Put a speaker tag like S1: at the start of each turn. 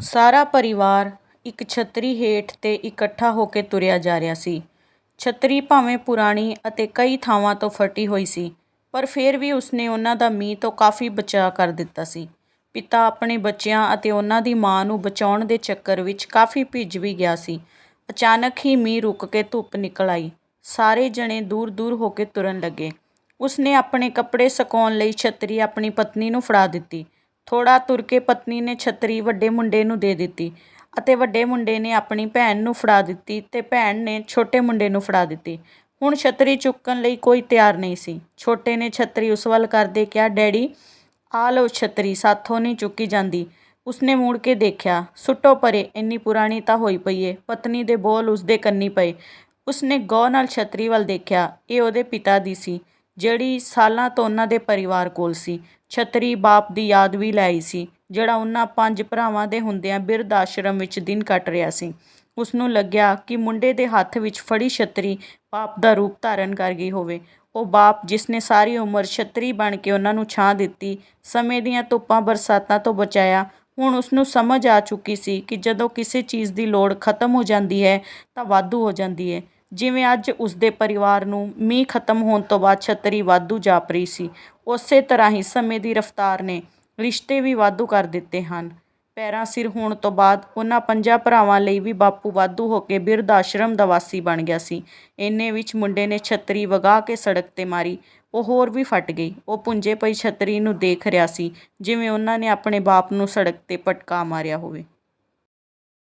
S1: ਸਾਰਾ ਪਰਿਵਾਰ ਇੱਕ ਛੱਤਰੀ ਹੇਠ ਤੇ ਇਕੱਠਾ ਹੋ ਕੇ ਤੁਰਿਆ ਜਾ ਰਿਹਾ ਸੀ। ਛੱਤਰੀ ਭਾਵੇਂ ਪੁਰਾਣੀ ਅਤੇ ਕਈ ਥਾਵਾਂ ਤੋਂ ਫਟੀ ਹੋਈ ਸੀ, ਪਰ ਫੇਰ ਵੀ ਉਸਨੇ ਉਹਨਾਂ ਦਾ ਮੀਂਹ ਤੋਂ ਕਾਫ਼ੀ ਬਚਾਅ ਕਰ ਦਿੱਤਾ ਸੀ। ਪਿਤਾ ਆਪਣੇ ਬੱਚਿਆਂ ਅਤੇ ਉਹਨਾਂ ਦੀ ਮਾਂ ਨੂੰ ਬਚਾਉਣ ਦੇ ਚੱਕਰ ਵਿੱਚ ਕਾਫ਼ੀ ਭਿੱਜ ਵੀ ਗਿਆ ਸੀ। ਅਚਾਨਕ ਹੀ ਮੀਂਹ ਰੁਕ ਕੇ ਧੁੱਪ ਨਿਕਲ ਆਈ। ਸਾਰੇ ਜਣੇ ਦੂਰ-ਦੂਰ ਹੋ ਕੇ ਤੁਰਨ ਲੱਗੇ। ਉਸਨੇ ਆਪਣੇ ਕੱਪੜੇ ਸੁਕਾਉਣ ਲਈ ਛੱਤਰੀ ਆਪਣੀ ਪਤਨੀ ਨੂੰ ਫੜਾ ਦਿੱਤੀ। ਥੋੜ੍ਹਾ ਤੁਰ ਕੇ ਪਤਨੀ ਨੇ ਛੱਤਰੀ ਵੱਡੇ ਮੁੰਡੇ ਨੂੰ ਦੇ ਦਿੱਤੀ ਅਤੇ ਵੱਡੇ ਮੁੰਡੇ ਨੇ ਆਪਣੀ ਭੈਣ ਨੂੰ ਫੜਾ ਦਿੱਤੀ ਅਤੇ ਭੈਣ ਨੇ ਛੋਟੇ ਮੁੰਡੇ ਨੂੰ ਫੜਾ ਦਿੱਤੀ। ਹੁਣ ਛੱਤਰੀ ਚੁੱਕਣ ਲਈ ਕੋਈ ਤਿਆਰ ਨਹੀਂ ਸੀ। ਛੋਟੇ ਨੇ ਛੱਤਰੀ ਉਸ ਵੱਲ ਕਰਦੇ ਕਿਹਾ, "ਡੈਡੀ, ਆ ਲਓ ਛੱਤਰੀ ਸਾਥੋਂ ਨਹੀਂ ਚੁੱਕੀ ਜਾਂਦੀ।" ਉਸਨੇ ਮੁੜ ਕੇ ਦੇਖਿਆ, "ਸੁੱਟੋ ਪਰੇ, ਇੰਨੀ ਪੁਰਾਣੀ ਤਾਂ ਹੋਈ ਪਈ ਏ।" ਪਤਨੀ ਦੇ ਬੋਲ ਉਸਦੇ ਕੰਨੀ ਪਏ। ਉਸਨੇ ਗੌਰ ਨਾਲ ਛਤਰੀ ਵੱਲ ਦੇਖਿਆ। ਇਹ ਉਹਦੇ ਪਿਤਾ ਦੀ ਸੀ, ਜਿਹੜੀ ਸਾਲਾਂ ਤੋਂ ਉਹਨਾਂ ਦੇ ਪਰਿਵਾਰ ਕੋਲ ਸੀ। ਛਤਰੀ ਬਾਪ ਦੀ ਯਾਦ ਵੀ ਲੈ ਆਈ ਸੀ, ਜਿਹੜਾ ਉਹਨਾਂ ਪੰਜ ਭਰਾਵਾਂ ਦੇ ਹੁੰਦਿਆਂ ਬਿਰਧ-ਆਸ਼ਰਮ ਵਿੱਚ ਦਿਨ ਕੱਟ ਰਿਹਾ ਸੀ। ਉਸਨੂੰ ਲੱਗਿਆ ਕਿ ਮੁੰਡੇ ਦੇ ਹੱਥ ਵਿੱਚ ਫੜੀ ਛਤਰੀ ਬਾਪ ਦਾ ਰੂਪ ਧਾਰਨ ਕਰ ਗਈ ਹੋਵੇ। ਉਹ ਬਾਪ ਜਿਸਨੇ ਸਾਰੀ ਉਮਰ ਛਤਰੀ ਬਣ ਕੇ ਉਹਨਾਂ ਨੂੰ ਛਾਂ ਦਿੱਤੀ, ਸਮੇਂ ਦੀਆਂ ਧੁੱਪਾਂ-ਬਰਸਾਤਾਂ ਤੋਂ ਬਚਾਇਆ, ਹੁਣ ਉਸਨੂੰ ਸਮਝ ਆ ਚੁੱਕੀ ਸੀ ਕਿ ਜਦੋਂ ਕਿਸੇ ਚੀਜ਼ ਦੀ ਲੋੜ ਖ਼ਤਮ ਹੋ ਜਾਂਦੀ ਹੈ ਤਾਂ ਵਾਧੂ ਹੋ ਜਾਂਦੀ ਹੈ ਜਿਵੇਂ ਅੱਜ ਉਸਦੇ ਪਰਿਵਾਰ ਨੂੰ ਮੀਂਹ ਖ਼ਤਮ ਹੋਣ ਤੋਂ ਬਾਅਦ ਛਤਰੀ ਵਾਧੂ ਜਾਪ ਰਹੀ ਸੀ, ਉਸੇ ਤਰ੍ਹਾਂ ਹੀ ਸਮੇਂ ਦੀ ਰਫ਼ਤਾਰ ਨੇ ਰਿਸ਼ਤੇ ਵੀ ਵਾਧੂ ਕਰ ਦਿੱਤੇ ਹਨ। ਪੈਰਾਂ ਸਿਰ ਹੋਣ ਤੋਂ ਬਾਅਦ ਉਹਨਾਂ ਪੰਜਾਂ ਭਰਾਵਾਂ ਲਈ ਵੀ ਬਾਪੂ ਵਾਧੂ ਹੋ ਕੇ ਬਿਰਧ-ਆਸ਼ਰਮ ਦਾ ਵਾਸੀ ਬਣ ਗਿਆ ਸੀ। ਇੰਨੇ ਵਿੱਚ ਮੁੰਡੇ ਨੇ ਛਤਰੀ ਵਗਾ ਕੇ ਸੜਕ 'ਤੇ ਮਾਰੀ। ਉਹ ਹੋਰ ਵੀ ਫਟ ਗਈ। ਉਹ ਪੁੰਜੇ ਪਈ ਛਤਰੀ ਨੂੰ ਦੇਖ ਰਿਹਾ ਸੀ, ਜਿਵੇਂ ਉਹਨਾਂ ਨੇ ਆਪਣੇ ਬਾਪ ਨੂੰ ਸੜਕ 'ਤੇ ਪਟਕਾ ਮਾਰਿਆ ਹੋਵੇ।